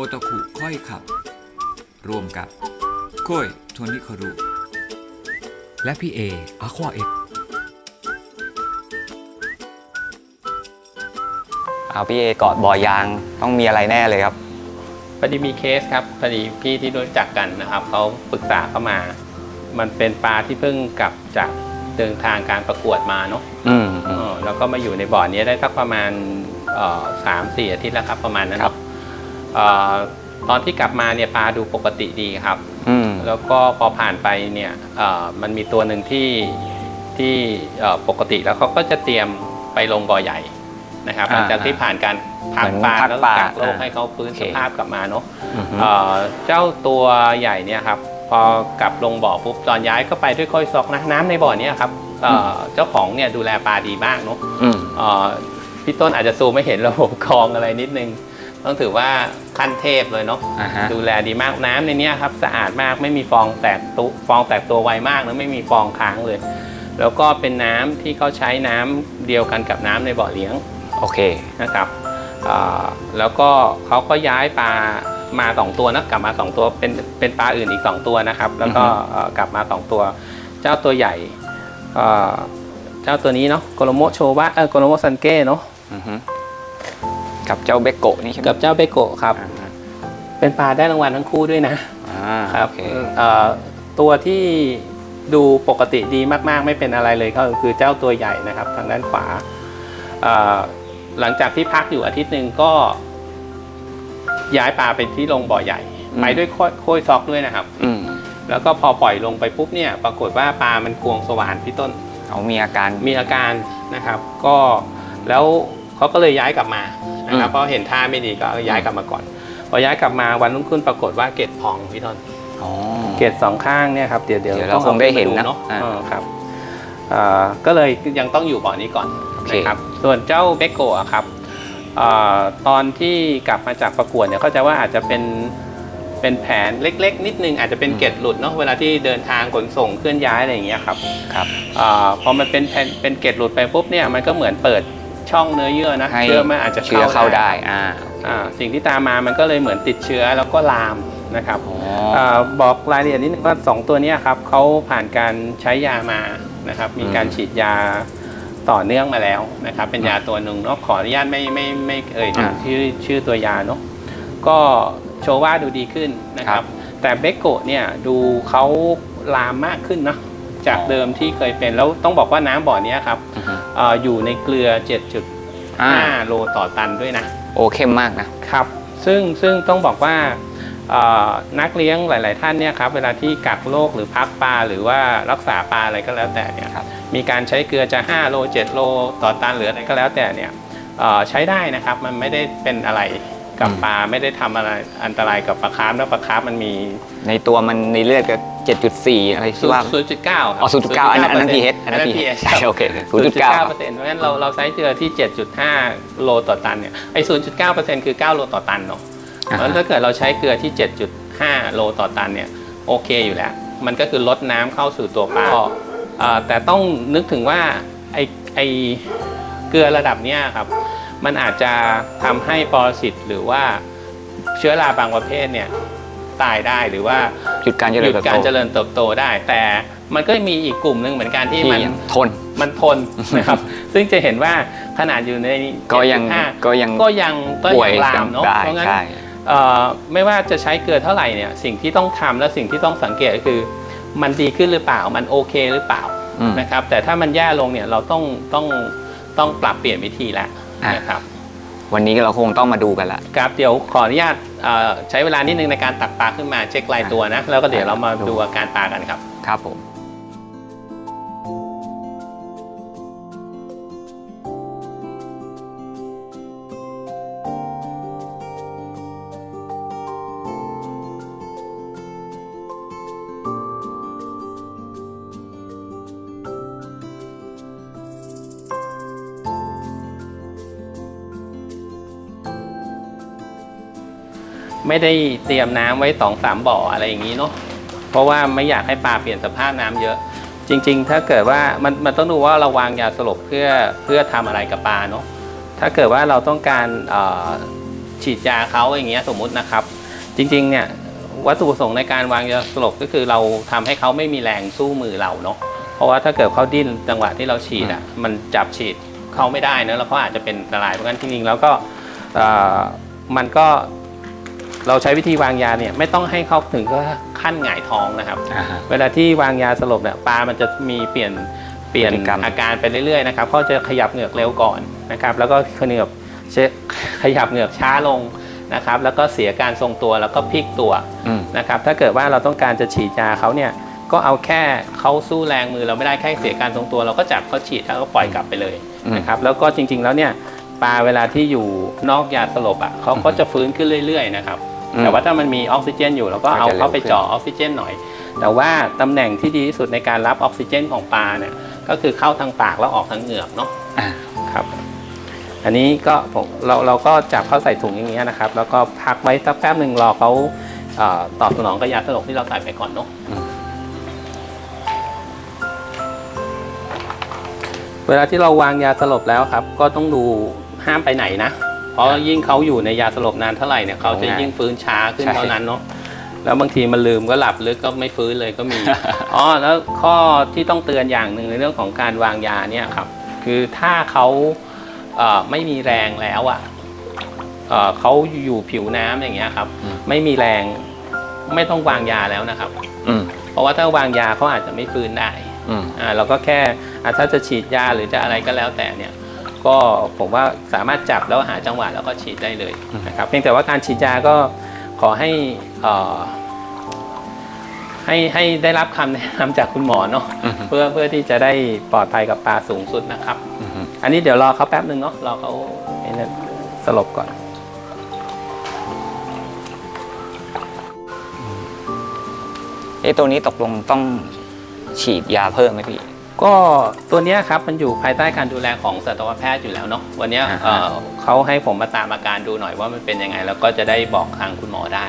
โอตาคุค่อยขับ รวมกับโค้ยโทนิคารุ และพี่เออะควาเอ็กเอาพี่เอกอดบ่อยางต้องมีอะไรแน่เลยครับ พอดีมีเคสครับพอดีพี่ที่รู้จักกันนะครับเขาปรึกษาเข้ามา มันเป็นปลาที่เพิ่งกลับจากเดินทางการประกวดมาเนาะอืมอืเอมอแล้วก็มาอยู่ในบ่อนี้ได้สักประมาณเอ่อสามสี่อาทิตย์แล้วครับประมาณนั้นครับ เนาะเอ่อ ตอนที่กลับมาเนี่ยปลาดูปกติดีครับอืมแล้วก็พอผ่านไปเนี่ยเอ่อมันมีตัวหนึ่งที่ที่เอ่อปกติแล้วเขาก็จะเตรียมไปลงบ่อใหญ่นะครับหลังจากที่ผ่านการพักปลาแล้วก็กักโรคให้เขาฟื้นสภาพกลับมาเนาะอืมเอ่อเจ้าตัวใหญ่เนี่ยครับพอกลับลงบ่อปุ๊บตอนย้ายก็ไปด้วยค่อยซอกนะน้ำในบ่อเนี้ครับเอ่อเจ้าของเนี่ยดูแลปลาดีมากเนาะอืมเอ่อพี่ต้นอาจจะซูมไม่เห็นระบบคลองอะไรนิดนึง ต้องถือว่าขั้นเทพเลยเนาะอ่าฮะ ดูแลดีมากน้ำในเนี้ยครับสะอาดมากไม่มีฟองแตกตุฟองแตกตัวไวมากนะไม่มีฟองค้างเลย แล้วก็เป็นน้ำที่เขาใช้น้ำเดียวกันกับน้ำในบ่อเลี้ยง โอเค นะครับอ่าแล้วก็เขาก็ย้ายปลามาสองตัวนะกลับมาสองตัวเป็นเป็นปลาอื่นอีกสองตัวนะครับ แล้วก็อือฮึเอ่อกลับมาสองตัว เจ้าตัวใหญ่เอ่อเจ้าตัวนี้เนาะโกโลโมโชวะเออโกโลโมซันเก้เนาะ อือฮึ กับเจ้าเบโกะนี่ใช่ไหมกับเจ้าเบโกะครับ อ่าฮะเป็นปลาได้รางวัลทั้งคู่ด้วยนะอ่าครับโอเคเอ่อตัวที่ดูปกติดีมากๆ ไม่เป็นอะไรเลยก็คือเจ้าตัวใหญ่นะครับ ทางด้านขวาเอ่อหลังจากที่พักอยู่อาทิตย์หนึ่งก็ย้ายปลาไปที่ลงบ่อใหญ่ไปด้วยโค้ยโค้ยซอกด้วยนะครับ อืมแล้วก็พอปล่อยลงไปปุ๊บเนี่ยปรากฏว่าปลามันควงสว่านพี่ต้นเขามีอาการมีอาการนะครับ ก็แล้วเขาก็เลยย้ายกลับมา นะครับอืมเพราะเห็นท่าไม่ดีก็ย้ายกลับมาก่อนพอย้ายกลับมาวันรุ่งขึ้นปรากฏว่าเกล็ดพองพี่ต้นอ๋อเกตสองข้างเนี่ยครับเดี๋ยวเดี๋ยวเดี๋ยวเราต้องคงได้เห็นนะอาไปอ่าเออครับอ่าก็เลยยังต้องอยู่บ่อนี้ก่อนโอเคนะครับส่วนเจ้าเบโกะครับอาตอนที่กลับมาจากประกวดเนี่ยเขาใจะว่าอาจจะเป็นเป็นแผนเล็ก ๆ นิดนึงอาจจะเป็นเกล็ดหลุดเนาะเวลาที่เดินทางขนส่งเคลื่อนย้ายอะไรอย่างเงี้ยครับครับอาพอมันเป็นแผ่นเป็นเกล็ดหลุดไปปุ๊บเนี่ยมันก็เหมือนเปิด ช่องเนื้อเยื่อนะให้เชื้อมันอาจจะเชื้อเข้าได้อ่าอ่าสิ่งที่ตามมามันก็เลยเหมือนติดเชื้อแล้วก็ลามนะครับอ๋ออาบอกรายละเอียดนิดนึงว่าสองตัวเนี้ยครับเขาผ่านการใช้ยามานะครับ มีการอืมฉีดยาต่อเนื่องมาแล้วนะครับ เป็นยาตัวหนึ่งเนาะขออนุญาตไม่ไม่ไม่เอ่ยถึงอ่าชื่อชื่อตัวยาเนาะก็โชว์ว่าดูดีขึ้นนะคครัรับบแต่เบโกะเนี่ยดูเขาลามมากขึ้นเนอะ จากอ๋อเดิมที่เคยเป็นแล้วต้องบอกว่าน้ำบ่อเนี้ยครับอือฮึเอออยู่ในเกลือ อ่า7.5 โลต่อตันด้วยนะ โอเข้มมากนะ ครับซึ่งซึ่งต้องบอกว่าเอ่อนักเลี้ยงหลาย ๆ ท่านเนี่ยครับเวลาที่กักโรคหรือพักปลาหรือว่ารักษาปลาอะไรก็แล้วแต่เนี่ยครับ มีการใช้เกลือจะ 5 โล 7 โลต่อตันหรืออะไรก็แล้วแต่เนี่ยเอ่อใช้ได้นะครับมันไม่ได้เป็นอะไร กับอืมปลาไม่ได้ทำอะไรอันตรายกับปลาคาร์ฟแล้วปลาคาร์ฟมันมี ในตัวมันในเลือดก็7.4อะไรที่ว่า0.9ครับอ๋อ0.9อันนั้นอันนั้น pH อันนั้น pH ใช่โอเคศูนย์จุดเก้า0.9เปอร์เซ็นต์เพราะฉะนั้นเราเราใช้เกลือที่7.5โลต่อตันเนี่ยไอ้0.9เปอร์เซ็นต์คือ9โลต่อตันเนาะเพราะฉะนั้นถ้าเกิดเราใช้เกลือที่7.5โลต่อตันเนี่ยโอเคอยู่แล้ว มันก็คือลดน้ำเข้าสู่ตัวปลาเอ่อแต่ต้องนึกถึงว่าไอ้ไอ้เกลือระดับเนี้ยครับ มันอาจจะทำให้ปรสิตหรือว่าเชื้อราบางประเภทเนี่ยตายได้หรือว่าหยุดการเจหริยุญดเติบการโตเจริญเติบโตได้ แต่มันก็มีอีกกลุ่มหนึ่งเหมือนกันที่ที่มันทนมันทนนะครับ ซึ่งจะเห็นว่าขนาดอยู่ในก็ยัง7.5ก็ยังก็ยังก็ป่วยยังลามเนาะได้เพราะงั้นใช่เอ่อไม่ว่าจะใช้เกลือเท่าไหร่เนี่ยสิ่งที่ต้องทำและสิ่งที่ต้องสังเกตก็คือ มันดีขึ้นหรือเปล่ามันโอเคหรือเปล่าอืมนะครับแต่ถ้ามันแย่ลงเนี่ยเราต้องต้องต้องปรับเปลี่ยนวิธีแล้วอะ นะครับวันนี้เราคงต้องมาดูกันละครับเดี๋ยวขออนุญาตเอ่อใช้เวลานิดนึงในการตักปลาขึ้นมาเช็คลายตัวนะ แล้วก็เดี๋ยวเรามาดูอาการปลากันครับ ครับผม ไม่ได้เตรียมน้ำไว้สองสามบ่ออะไรอย่างนี้เนาะเพราะว่าไม่อยากให้ปลาเปลี่ยนสภาพน้ำเยอะ จริง ๆ ถ้าเกิดว่ามันมันต้องดูว่าเราวางยาสลบเพื่อเพื่อทำอะไรกับปลาเนาะถ้าเกิดว่าเราต้องการเอ่อฉีดยาเขาอย่างเงี้ยสมมุตินะครับ จริงๆเนี่ยวัตถุประสงค์ในการวางยาสลบก็คือเราทำให้เขาไม่มีแรงสู้มือเราเนาะเพราะว่าถ้าเกิดเขาดิ้นจังหวะที่เราฉีดอะมันจับฉีดเขาไม่ได้นะแล้วเขาอาจจะเป็นอันตรายเพราะงั้นจริงๆแล้วก็เอ่อมันก็ เราใช้วิธีวางยาเนี่ยไม่ต้องให้เขาถึงก็ขั้นหงายท้องนะครับ อ่าฮะ เวลาที่วางยาสลบเนี่ยปลามันจะมีเปลี่ยนเปลี่ยนพฤติกรรม อาการไปเรื่อยๆนะครับเขาจะขยับเหงือกเร็วก่อนนะครับ แล้วก็ขยับเชขยับเหงือกช้าลงนะครับ แล้วก็เสียการทรงตัวแล้วก็พลิกตัวอืม นะครับ ถ้าเกิดว่าเราต้องการจะฉีดยาเขาเนี่ยก็เอาแค่เขาสู้แรงมือเราไม่ได้แค่เสียการทรงตัว เราก็จับเขาฉีดแล้วก็ปล่อยกลับไปเลยอืม นะครับ แล้วก็จริงๆแล้วเนี่ย ปลาเวลาที่อยู่นอกยาสลบอะเขาก็จะฟื้นขึ้นเรื่อยๆนะครับแต่ว่าถ้ามันมีออกซิเจนอยู่เราก็เอาเข้าไปเจาะออกซิเจนหน่อย แต่ว่าตำแหน่งที่ดีที่สุดในการรับออกซิเจนของปลาเนี่ยก็คือเข้าทางปากแล้วออกทางเหงือกเนาะอ่า ครับ อันนี้ก็ผมเราเราก็จับเข้าใส่ถุงอย่างเงี้ยนะครับ แล้วก็พักไว้สักแป๊บหนึ่งรอเขาเอ่อตอบสนองกับยาสลบที่เราใส่ไปก่อนเนาะอืมเวลาที่เราวางยาสลบแล้วครับ ก็ต้องดู ห้ามไปไหนนะ เพราะยิ่งเขาอยู่ในยาสลบนานเท่าไหร่เนี่ยเขาจะยิ่งฟื้นช้าขึ้นใช่เท่านั้นเนาะแล้วบางทีมันลืมก็หลับลึกก็ไม่ฟื้นเลยก็มีอ๋อแล้วข้อที่ต้องเตือนอย่างหนึ่งในเรื่องของการวางยาเนี่ยครับ คือถ้าเขาเอ่อไม่มีแรงแล้วอะเอ่อเขาอยู่ผิวน้ำอย่างเงี้ยครับอืมไม่มีแรงไม่ต้องวางยาแล้วนะครับอืมเพราะว่าถ้าวางยาเขาอาจจะไม่ฟื้นได้อืมอ่าเราก็แค่อะถ้าจะฉีดยาหรือจะอะไรก็แล้วแต่เนี่ย ก็ผมว่าสามารถจับแล้วหาจังหวะแล้วก็ฉีดได้เลยนะครับเพียงแต่ว่าการฉีดยาก็ขอให้เอ่อให้ให้ได้รับคำแนะนำจากคุณหมอเนาะอืมเพื่อเพื่อที่จะได้ปลอดภัยกับปลาสูงสุดนะครับอืมอันนี้เดี๋ยวรอเขาแป๊บหนึ่งเนาะรอเขาไอ้นั่นสลบก่อนเอ้ตัวนี้ตกลงต้องฉีดยาเพิ่มไหมพี่ ก็ตัวเนี้ยครับมันอยู่ภายใต้การดูแลของสัตวแพทย์อยู่แล้วเนาะวันเนี้ยอ่าฮะเอ่อเขาให้ผมมาตามอาการดูหน่อยว่ามันเป็นยังไง แล้วก็จะได้บอกทางคุณหมอได้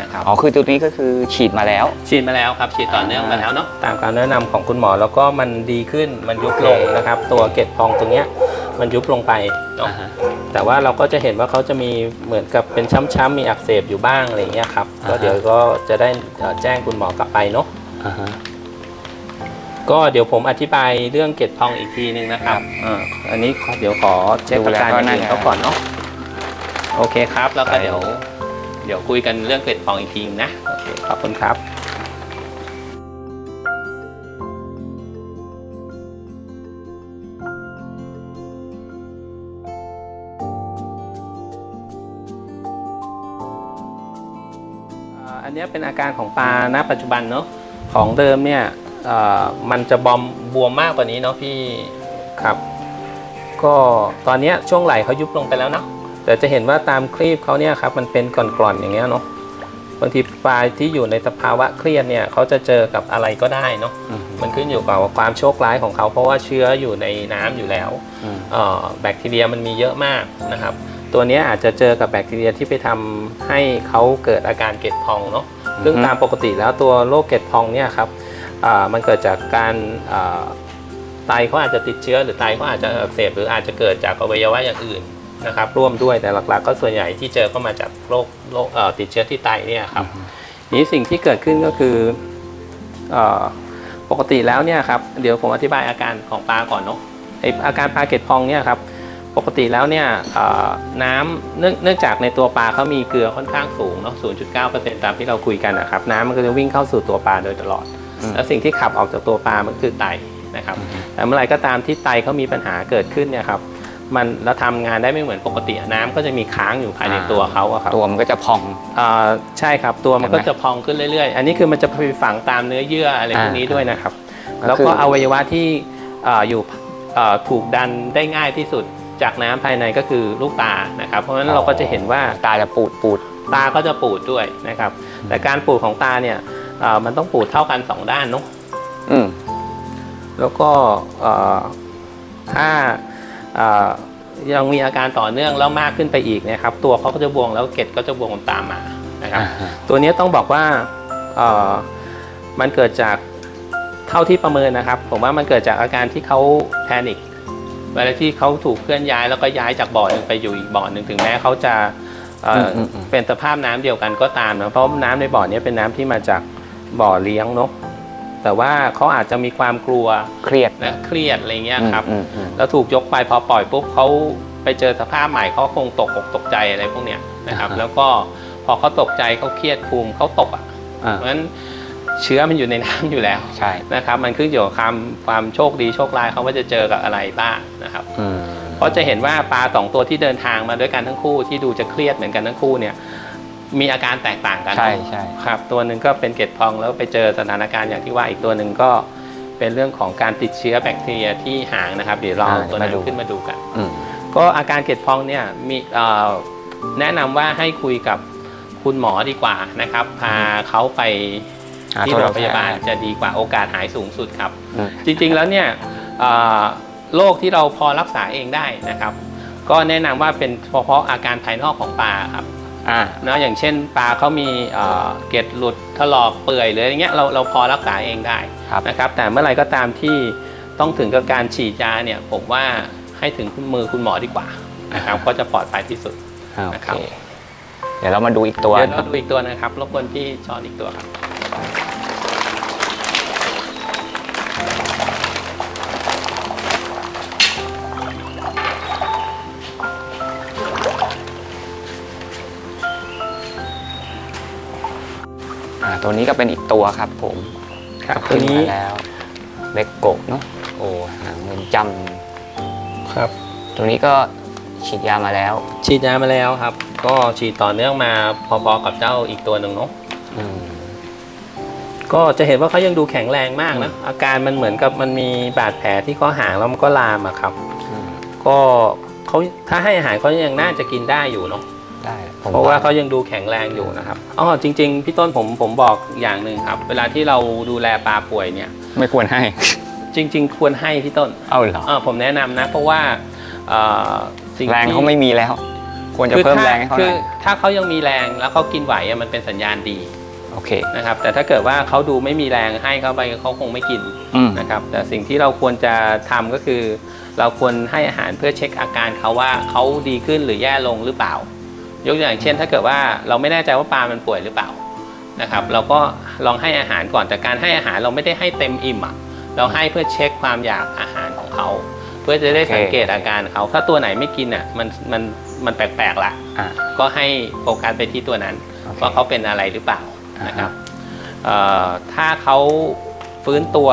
นะครับอ๋อคือตัวนี้ก็คือฉีดมาแล้ว ฉีดมาแล้วครับฉีดต่อเนื่องมาแล้วเนาะตามการแนะนำของคุณหมอแล้วก็มันดีขึ้นมันยุบลงนะครับ ตัวเกล็ดพองตรงเนี้ยมันยุบลงไปเนาะอ่าฮะแต่ว่าเราก็จะเห็นว่าเขาจะมีเหมือนกับเป็นช้ำๆมีอักเสบอยู่บ้างอะไรอย่างเงี้ยครับอ่าฮะก็เดี๋ยวก็จะได้เอ่อแจ้งคุณหมอกลับไปเนาะอ่าฮะ ก็เดี๋ยวผมอธิบายเรื่องเกล็ดพองอีกทีหนึ่งนะครับอ่าอันนี้ขอเดี๋ยวขอเช็คอาการอย่างอื่นเขาก่อนเนาะโอเคครับแล้วก็เดี๋ยว เดี๋ยวคุยกันเรื่องเกล็ดพองอีกทีนะโอเคขอบคุณครับอ่าอันเนี้ยเป็นอาการของปลาณปัจจุบันเนาะของเดิมเนี่ยเอ่อ มันจะบอมบวมมากกว่านี้เนาะพี่ครับ ก็ตอนเนี้ยช่วงไหล่เขายุบลงไปแล้วเนาะแต่จะเห็นว่าตามครีบเขาเนี่ยครับมันเป็นกร่อนๆอย่างเงี้ยเนาะบางทีปลาที่อยู่ในสภาวะเครียดเนี่ยเขาจะเจอกับอะไรก็ได้เนาะอืมมันขึ้นอยู่กับความโชคร้ายของเขา เพราะว่าเชื้ออยู่ในน้ำอยู่แล้วอืมเอ่อแบคทีเรียมันมีเยอะมากนะครับ ตัวเนี้ยอาจจะเจอกับแบคทีเรียที่ไปทำให้เขาเกิดอาการเกล็ดพองเนาะซึ่งตามปกติแล้วตัวโรคเกล็ดพองเนี่ยครับอ่า มันเกิดจากการไตเขาอาจจะติดเชื้อ หรือไตเขาอาจจะอักเสบหรืออาจจะเกิดจากอวัยวะอย่างอื่นนะครับร่วมด้วยแต่หลักๆ ก็ส่วนใหญ่ที่เจอก็มาจากโรคโรคติดเชื้อที่ไตเนี่ยครับนี้สิ่งที่เกิดขึ้นก็คืออปกติแล้วเนี่ยครับเดี๋ยวผมอธิบายอาการของปลาก่อนเนาะไออาการปลาเกล็ดพองเนี่ยครับปกติแล้วเนี่ยน้ำเนื่องเนื่องจากในตัวปลาเขามีเกลือค่อนข้างสูงเนาะ 0.9%ตามที่เราคุยกันนะครับ น้ำมันก็จะวิ่งเข้าสู่ตัวปลาโดยตลอด แล้วสิ่งที่ขับออกจากตัวปลามันคือไตนะครับแต่เมื่อไหร่ก็ตามที่ไตเขามีปัญหาเกิดขึ้นเนี่ยครับมันแล้วทำงานได้ไม่เหมือนปกติน้ำก็จะมีค้างอยู่ภายในตัวเขาอะครับตัวมันก็จะพองอ่าใช่ครับ ตัวมันก็เห็นไหมจะพองขึ้นเรื่อยๆ อันนี้คือมันจะไปฝังตามเนื้อเยื่ออะไรพวกนี้อ่าด้วยนะครับก็คือแล้วก็อวัยวะที่อ่าอยู่อ่าถูกดันได้ง่ายที่สุดจากน้ำภายในก็คือลูกตานะครับ เพราะฉะนั้นเราก็จะเห็นว่าตาจะปูดปูดตาก็จะปูดด้วยนะครับ แต่การปูดของตาเนี่ยอ่า มันต้องปูดเท่ากันสองด้านเนาะอืมแล้วก็เอ่อถ้าเอ่อยังมีอาการต่อเนื่องแล้วมากขึ้นไปอีกเนะครับ ตัวเขาก็จะบวงแล้วเกล็ดก็จะบวงตามมานะครับอ่าฮะตัวนี้ต้องบอกว่าเอ่อมันเกิดจากเท่าที่ประเมินนะครับ ผมว่ามันเกิดจากอาการที่เขาแพนิคเวลาที่เขาถูกเคลื่อนย้ายแล้วก็ย้ายจากบ่อหนึ่งไปอยู่อีกบ่อหนึ่งถึงแม้เขาจะเอ่ออมอืมเป็นสภาพน้ำเดียวกันก็ตามนะเพราะน้ำในบ่อเนี้เป็นน้ำที่มาจาก บ่อเลี้ยงเนาะแต่ว่าเขาอาจจะมีความกลัวเครียดและเครียดอะไรเงี้ยครับอืมอืมอืมแล้วถูกยกไปพอปล่อยปุ๊บเขาไปเจอสภาพใหม่เขาคงตกอกตกใจอะไรพวกเนี้ยนะครับอ่าฮะแล้วก็พอเขาตกใจเขาเครียดภูมิเขาตกอะอ่าเพราะฉะนั้นเชื้อมันอยู่ในน้ำอยู่แล้วใช่นะครับมันขึ้นอยู่กับความความโชคดีโชคร้ายเขาว่าจะเจอกับอะไรบ้างนะครับอืมเพราะจะเห็นว่าปลาสองตัวที่เดินทางมาด้วยกันทั้งคู่ที่ดูจะเครียดเหมือนกันทั้งคู่เนี่ย มีอาการแตกต่างกันใช่ใช่ครับตัวหนึ่งก็เป็นเกล็ดพองแล้วไปเจอสถานการณ์อย่างที่ว่าอีกตัวหนึ่งก็เป็นเรื่องของการติดเชื้อแบคทีเรียที่หางนะครับเดี๋ยวเราเอาตัวนั้นขึ้นมาดูกันอืมก็อาการเกล็ดพองเนี่ยมีเอ่อแนะนำว่าให้คุยกับคุณหมอดีกว่านะครับ พาเขาไปหาที่ตัวโรเรางพยาบาลจะดีกว่าโอกาสหายสูงสุดครับอืมจริงๆแล้วเนี่ยเอ่อโรคที่เราพอรักษาเองได้นะครับ ก็แนะนำว่าเป็นเฉพาะอาการภายนอกของปลาครับ อ่านะอย่างเช่นปลาเขามีเอ่อเกล็ดหลุดถลอกเปื่อยหรืออะไรเงี้ยเราเราพอรักษาเองได้ครับนะครับ แต่เมื่อไหรก็ตามที่ต้องถึงกับการฉีดยาเนี่ยผมว่าให้ถึงมือคุณหมอดีกว่านะครับก็จะปลอดภัยที่สุดอ่าโอนะคเครับเดี๋ยวเรามาดูอีกตัวเดี๋ยวเราดูอีกตัวนะครับรบกวนพี่จอนอีกตัวครับ ตัวนี้ก็เป็นอีกตัวครับผมครับขึ้นมาแล้วเล็กโกะเนาะโอ้หางเป็นจครับำตัวนี้ก็ฉีดยามาแล้ว ฉีดยามาแล้วครับ ก็ฉีดต่อเนื่องมาพอๆกับเจ้าอีกตัวหนึ่งเนาะอืมก็จะเห็นว่าเขายังดูแข็งแรงมากนะ อาการมันเหมือนกับมันมีบาดแผลที่ข้อหางแล้วมันก็ลามอะครับอืมก็เขาถ้าให้อาหารเขายังน่าจะกินได้อยู่เนาะ ได้ผมเพราะว่าเขายังดูแข็งแรงอยู่นะครับอ๋อจริง ๆ พี่ต้นผมผมบอกอย่างหนึ่งครับ เวลาที่เราดูแลปลาป่วยเนี่ย ไม่ควรให้ จริง ๆ ควรให้พี่ต้นเอาเหรออ่าผมแนะนำนะ เพราะว่าเอ่อสิ่งแรงที่เขาไม่มีแล้ว ควรจะคือเพิ่มถ้าแรงให้เขาหคืน่ออยถ้าเขายังมีแรงแล้วเขากินไหวอะมันเป็นสัญญาณดีโอเค นะครับ แต่ถ้าเกิดว่าเขาดูไม่มีแรงให้เข้าไปเขาคงไม่กินอืมนะครับ แต่สิ่งที่เราควรจะทำก็คือ เราควรให้อาหารเพื่อเช็คอาการเขาว่าเขาดีขึ้นหรือแย่ลงหรือเปล่า ยกตัวอย่างเช่น ถ้าเกิดว่าเราไม่แน่ใจว่าปลามันป่วยหรือเปล่านะครับ เราก็ลองให้อาหารก่อนแต่การให้อาหารเราไม่ได้ให้เต็มอิ่มอะเราให้เพื่อเช็คความอยากอาหารของเขาเพื่อจะได้สังเกตอาการเขาถ้าตัวไหนไม่กินอะมันมันมันแปลกๆละอ่าก็ให้โฟกัสไปที่ตัวนั้นโอเคว่าเขาเป็นอะไรหรือเปล่าอ่าฮะนะครับเอ่อถ้าเขาฟื้นตัว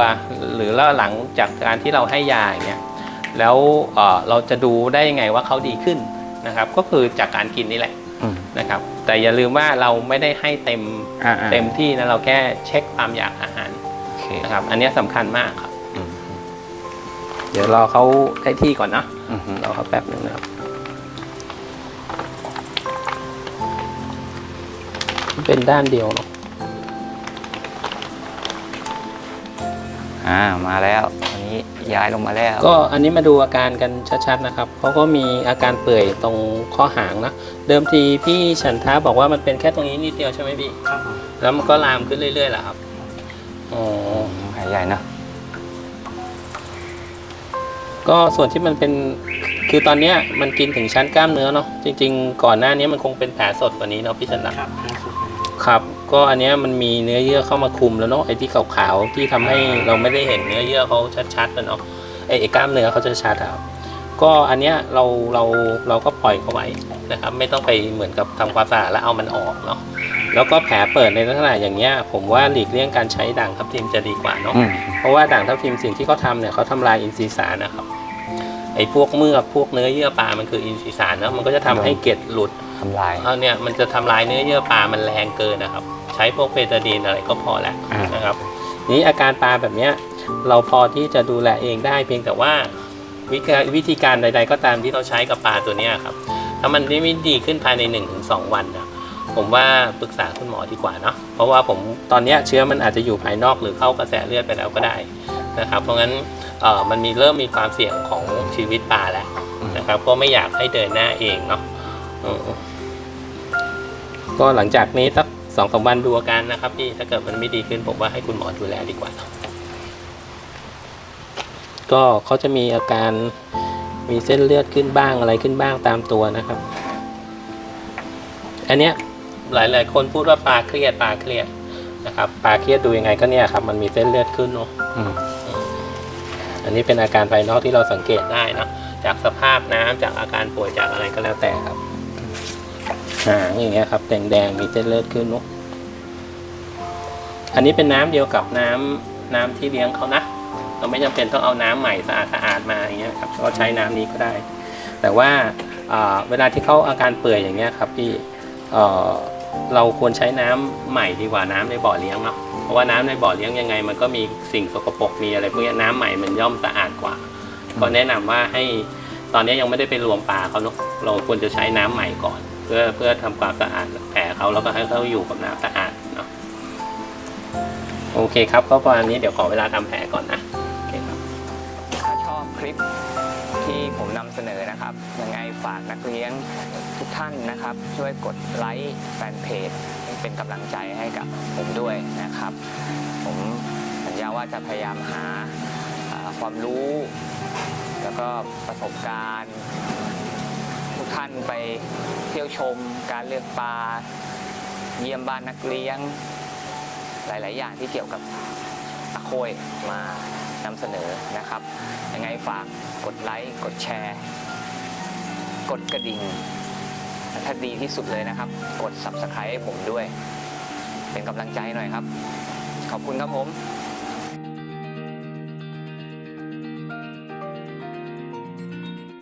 หรือแล้วหลังจากการที่เราให้ยาอย่างเงี้ยแล้วเอ่อเราจะดูได้ยังไงว่าเขาดีขึ้นนะครับ ก็คือจากการกินนี่แหละอืม นะครับ แต่อย่าลืมว่าเราไม่ได้ให้เต็มอ่าอ่าเต็มที่นะเราแค่เช็คความอยากอาหารโอเคนะครับ อันเนี้ยสำคัญมากครับอืมเดี๋ยวรอเขาได้ที่ก่อนนะอืมอืมรอเขาแป๊บหนึ่งนะครับ เป็นด้านเดียวเนาะอ่ามาแล้วอันนี้ ย้ายลงมาแล้ว ก็อันนี้มาดูอาการกันชัดๆนะครับเขาก็มีอาการเปื่อยตรงข้อหางนะ เดิมทีพี่ฉันท้าบอกว่ามันเป็นแค่ตรงนี้นิดเดียวใช่ไหมพี่ครับผมแล้วมันก็ลามขึ้นเรื่อยๆแหละครับอ๋อหายใหญ่เนอะก็ส่วนที่มันเป็นคือตอนเนี้ยมันกินถึงชั้นกล้ามเนื้อเนาะจริง ๆ ก่อนหน้านี้มันคงเป็นแผลสดกว่านี้เนาะพี่ชนะครับล่าสุดเลยครับ ก็อันเนี้ยมันมีเนื้อเยื่อเข้ามาคุมแล้วเนาะไอ้ที่ขาวๆที่ทำให้เราไม่ได้เห็นเนื้อเยื่อเขาชัดๆนะเนาะไอ้ไอ้กล้ามเนื้อเขาจะชัดครับก็อันเนี้ยเราเราเราก็ปล่อยเขาไว้นะครับ ไม่ต้องไปเหมือนกับทำความสะอาดแล้วเอามันออกเนาะแล้วก็แผลเปิดในลักษณะอย่างเงี้ยผมว่าหลีกเลี่ยงการใช้ด่างทับทิมจะดีกว่าเนาะอืมเพราะว่าด่างทับทิมสิ่งที่เขาทำเนี่ยเขาทำลายอินทรีย์สารนะครับไอ้พวกเมือกพวกเนื้อเยื่อปลา มันคืออินทรีย์สารเนาะมันก็จะทำให้เกล็ดหลุดทำลายเอาเนี่ยมันจะทำลายเนื้อเยื่อปลา มันแรงเกินนะครับ ใช้พวกเบตาดีนอะไรก็พอแล้วอ่านนะครับนี้อาการปลาแบบเนี้ยเราพอที่จะดูแลเองได้เพียงแต่ว่าวิธีวิธีการใด ๆ ก็ตามที่เราใช้กับปลาตัวเนี้ยครับ ถ้ามันไม่ดีขึ้นภายใน 1-2 วันนะผมว่าปรึกษาคุณหมอดีกว่าเนาะเพราะว่าผมตอนเนี้ยเชื้อมันอาจจะอยู่ภายนอกหรือเข้ากระแสเลือดไปแล้วก็ได้นะครับ เพราะงั้นเอ่อมันมีเริ่มมีความเสี่ยงของชีวิตปลาแล้วนะครับ ก็ไม่อยากให้เดินหน้าเองเนาะอืมก็หลังจากนี้สัก สองสามวันดูอาการนะครับพี่ถ้าเกิดมันไม่ดีขึ้นผมว่าให้คุณหมอดูแลดีกว่าเนอะก็เขาจะมีอาการมีเส้นเลือดขึ้นบ้างอะไรขึ้นบ้างตามตัวนะครับ อันเนี้ยหลายๆ คนพูดว่าปลาเครียดปลาเครียดนะครับปลาเครียดดูยังไงก็เนี่ยครับ มันมีเส้นเลือดขึ้นเนาะอืมอันนี้เป็นอาการภายนอกที่เราสังเกตได้เนอะจากสภาพน้ำจากอาการป่วยจากอะไรก็แล้วแต่ครับ หางอย่างเงี้ยครับ แดงๆมีเส้นเลือดขึ้นนาะอันนี้เป็นน้ำเดียวกับน้ำน้ำที่เลี้ยงเขานะ เราไม่จำเป็นต้องเอาน้ำใหม่สะอาดสะอาดมาอย่างเงี้ยครับก็ใช้น้ำนี้ก็ได้ แต่ว่าเวลาที่เขาอาการเปื่อยอย่างเงี้ยครับพี่เราควรใช้น้ำใหม่ดีกว่าน้ำในบ่อเลี้ยงเนาะเพราะว่าน้ำในบ่อเลี้ยงยังไง มันก็มีสิ่งสกปรกมีอะไรพวกนี้น้ำใหม่มันย่อมสะอาดกว่า ก็แนะนำว่าให้ตอนนี้ยังไม่ได้ไปรวมปลาเขาเนาะเราควรจะใช้น้ำใหม่ก่อน เพื่อเพื่อทำความสะอาดแผลเขาแล้วก็ให้เขาอยู่กับน้ำสะอาดเนาะโอเคครับก็ประมาณนี้เดี๋ยวขอเวลาทำแผลก่อนนะโอเคครับถ้าชอบคลิปที่ผมนำเสนอนะครับยังไงฝากนักเลี้ยงทุกท่านนะครับ ช่วยกดไลค์แฟนเพจเป็นกำลังใจให้กับผมด้วยนะครับ ผมสัญญาว่าจะพยายามหาความรู้ แล้วก็ประสบการณ์ ท่านไปเที่ยวชม การเลือกปลา เยี่ยมบ้านนักเลี้ยง หลาย ๆ อย่างที่เกี่ยวกับตะโคยมานำเสนอนะครับ ยังไงฝากกดไลค์กดแชร์ กดกระดิ่งถ้าดีที่สุดเลยนะครับ กด subscribe ให้ผมด้วย เป็นกำลังใจหน่อยครับ ขอบคุณครับผม